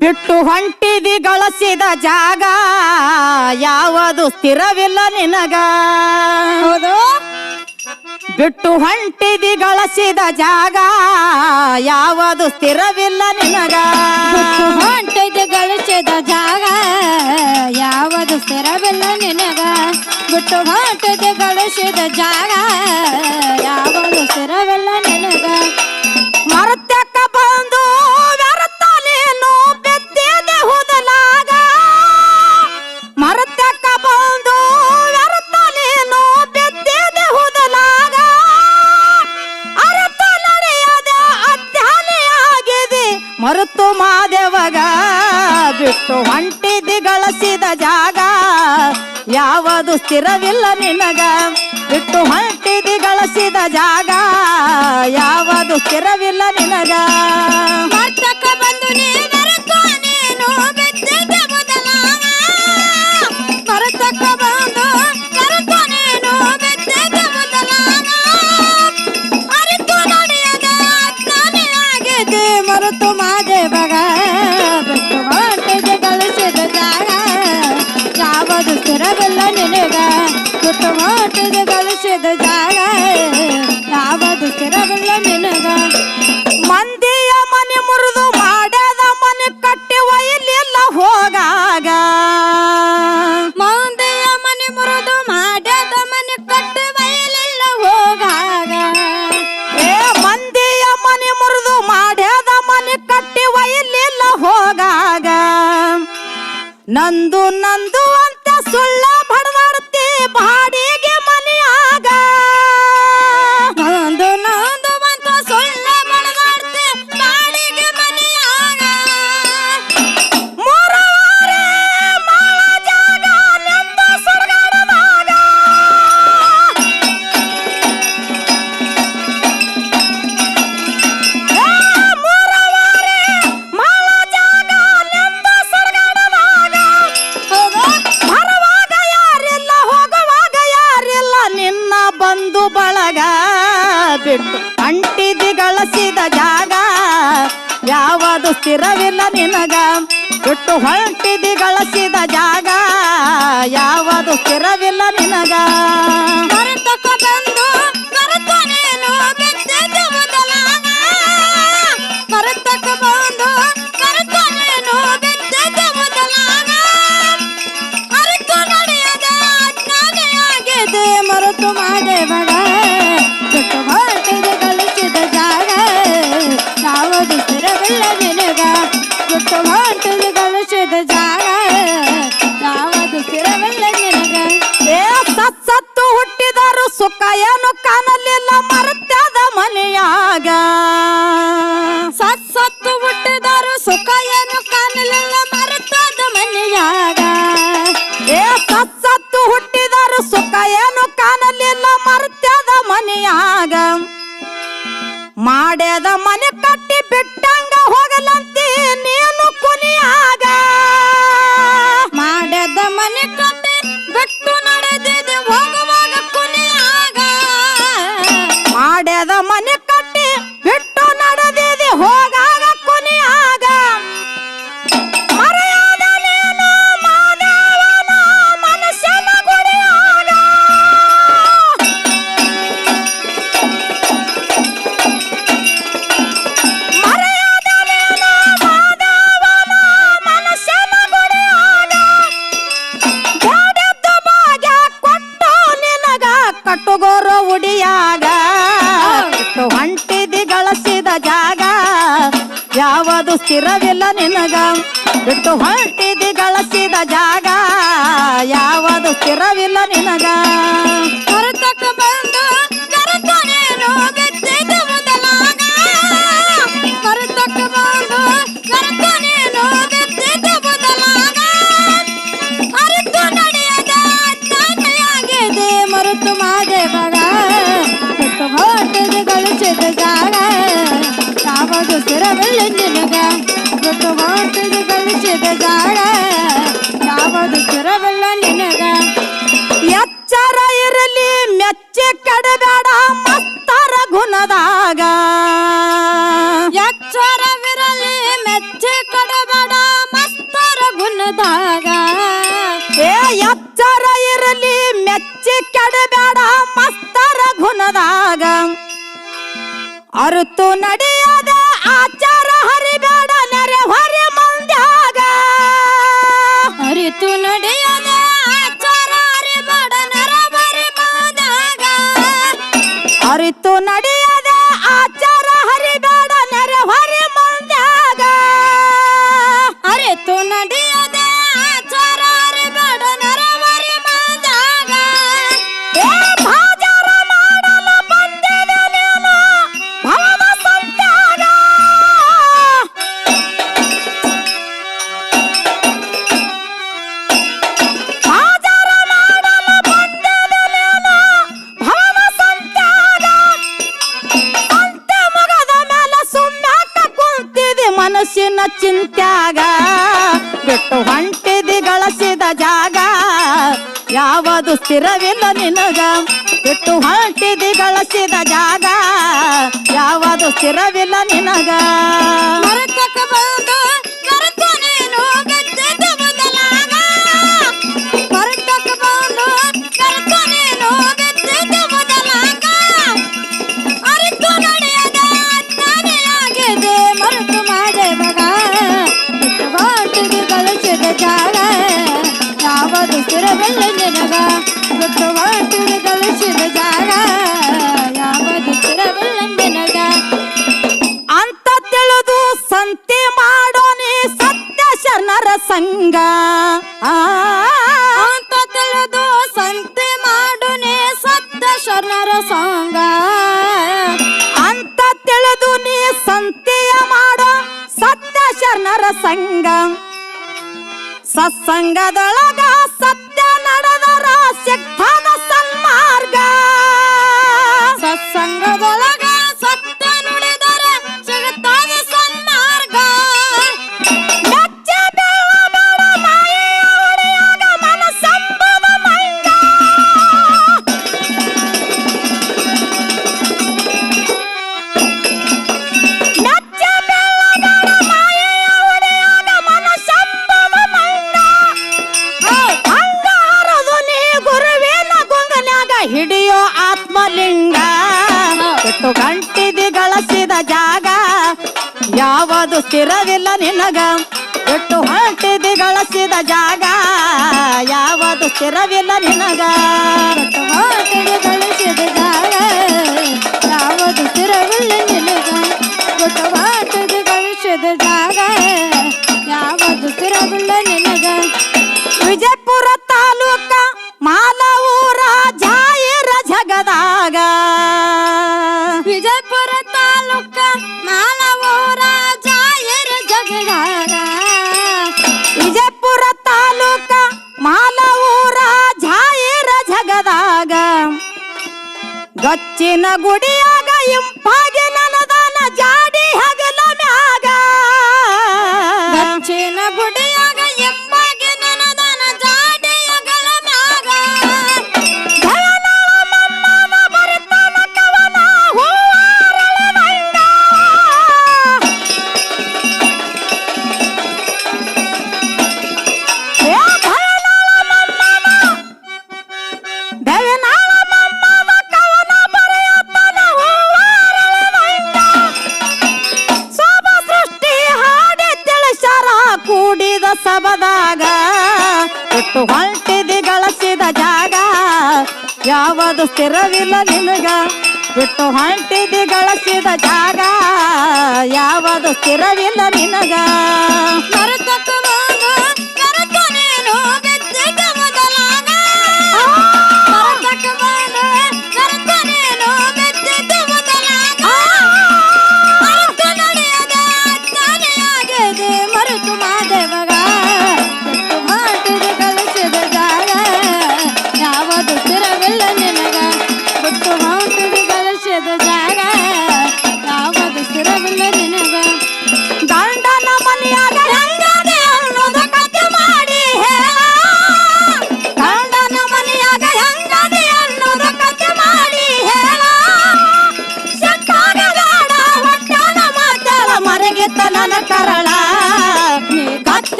ಬಿಟ್ಟು ಹೊಂಟಿದಿ ಗಳಿಸಿದ ಜಾಗ ಯಾವುದು ಸ್ಥಿರವಿಲ್ಲ ನಿನಗ? ಹೌದು. ಬಿಟ್ಟು ಹೊಂಟಿದಿ ಗಳಿಸಿದ ಜಾಗ ಯಾವುದು ಸ್ಥಿರವಿಲ್ಲ ನಿನಗ? ಹೊಂಟಿದಿ ಹೊಂಟಿದ ಗಳಿಸಿದ ಜಾಗ ಯಾವುದು ಸ್ಥಿರವಿಲ್ಲ ನಿನಗ? ಬಿಟ್ಟು ಹೊಂಟಿದಿ ಗಳಿಸಿದ ಜಾಗ ಯಾವುದು ಸ್ಥಿರವಿಲ್ಲ ನಿನಗ? ಮರುತು ಮಾದೇವಗ, ಬಿಟ್ಟು ಹೊಂಟಿದಿ ಗಳಿಸಿದ ಜಾಗ. ಯಾವುದು ಸ್ಥಿರವಿಲ್ಲ ನಿನಗ, ಬಿಟ್ಟು ಹೊಂಟಿದಿ ಗಳಿಸಿದ ಜಾಗ. ಯಾವುದು ಸ್ಥಿರವಿಲ್ಲ ನಿನಗ. ನಂದು ನಂದು ಅಂತ ಸುಳ್ಳ ಸ್ಥಿರವಿಲ್ಲ ನಿನಗ. ಬಿಟ್ಟು ಹೊಂಟಿದಿ ಗಳಿಸಿದ ಜಾಗ. ಯಾವುದು ಸ್ಥಿರವಿಲ್ಲ ನಿನಗ. ಮರೆತು ಹೊರಟಿದೆ ಗಳಿಸಿದ ಜಾಗ. ಯಾವುದು ಸ್ಥಿರವಿಲ್ಲ ಸತ್ತು ಹುಟ್ಟಿದರು ಸುಖ ಏನು ಕಾಣಲಿಲ್ಲ ಮರತ್ಯದ Juaneco. ಯಾವುದು ಸ್ಥಿರವಿಲ್ಲ ನಿನಗ? ಬಿಟ್ಟು ಹೊರಟಿದಿ ಗಳಿಸಿದ ಜಾಗ. ಯಾವುದು ಸ್ಥಿರವಿಲ್ಲ ನಿನಗ? ಗಾಢ ಬೆಳಕಿನಗ ಗೊತ್ತು ಕಲಿಸಿದ ಗಾಢ ಯಾವುದು ಚುರವೆಲ್ಲ ನಿನಗ? ಎಚ್ಚರ ಇರಲಿ, ಮೆಚ್ಚೆ ಕಡಬೇಡ, ಮಸ್ತರ ಗುಣದಾಗ. ಎಚ್ಚರವಿರಲಿ, ಮೆಚ್ಚೆ ಕಡಬೇಡ ಮತ್ತರ ಗುಣದಾಗ. ಏ, ಎಚ್ಚರ ಇರಲಿ, ಮೆಚ್ಚೆ ಕೆಡಬೇಡ, ಮಸ್ತರ ಗುಣದಾಗ. ಅರುತು ನಡೆಯದ, ಆಚ ಆಯ್ತು ನಡೆಯದ ಆಚಾರ ಅರಿಬಡನರ ಬರಿಬಾದಾಗ ಅರಿತು ನಡೆ ಮನಸ್ಸಿನ ಚಿಂತ್ಯಾಗ, ಬಿಟ್ಟು ಹೊಂಟಿದಿ ಗಳಿಸಿದ ಜಾಗ, ಯಾವುದು ಸ್ಥಿರವಿಲ್ಲ ನಿನಗ, ಬಿಟ್ಟು ಹೊಂಟಿದಿ ಗಳಿಸಿದ ಜಾಗ, ಯಾವುದು ಸ್ಥಿರವಿಲ್ಲ ನಿನಗ. ಸತ್ಸಂಗದೊಳಗ ಸತ್ಯ ನಡೆದರ ಸಿಗ್ತಾನ ಗೊತ್ತಲ್ಲ ನಿನಗ? ಎಟ್ಟು ಹೊಂಟಿದಿ ಗಳಿಸಿದ ಜಾಗ. ಯಾವುದು ಸ್ಥಿರವಿಲ್ಲ ನಿನಗ? ಹೊಂಟಿಗೆ ಗಳಿಸಿದ ಜಾಗ. ಯಾವುದು ಸ್ಥಿರವಿಲ್ಲ ನಿನಗ? ಗೊತ್ತು ಹೊಂಟಿಗೆ ಗಳಿಸಿದ ಜಾಗ. ಯಾವುದು ಸ್ಥಿರವಿಲ್ಲ ನಿನಗ? ವಿಜಯಪುರ ತಾಲೂಕ ಮಾ ಗುಡಿಯಾಗ ಇಂಪಾಗಿ ವಾದ ಸ್ಥಿರವಿಲ್ಲ ನಿನಗ. ಬಿಟ್ಟು ಹಂಟಿದ್ದಿ ಗಳಿಸಿದ ಜಾಗ ಯಾವುದು ಸ್ಥಿರವಿಲ್ಲ ನಿನಗ.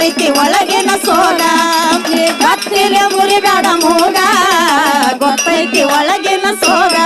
ಐತಿ ಒಳಗಿನ ಸೋಗ ಈ ಕತ್ತಿಲೆ ಮುರಿಬೇಡ ಮೂಗ ಗೊತ್ತೈತಿ ಒಳಗಿನ ಸೋಗ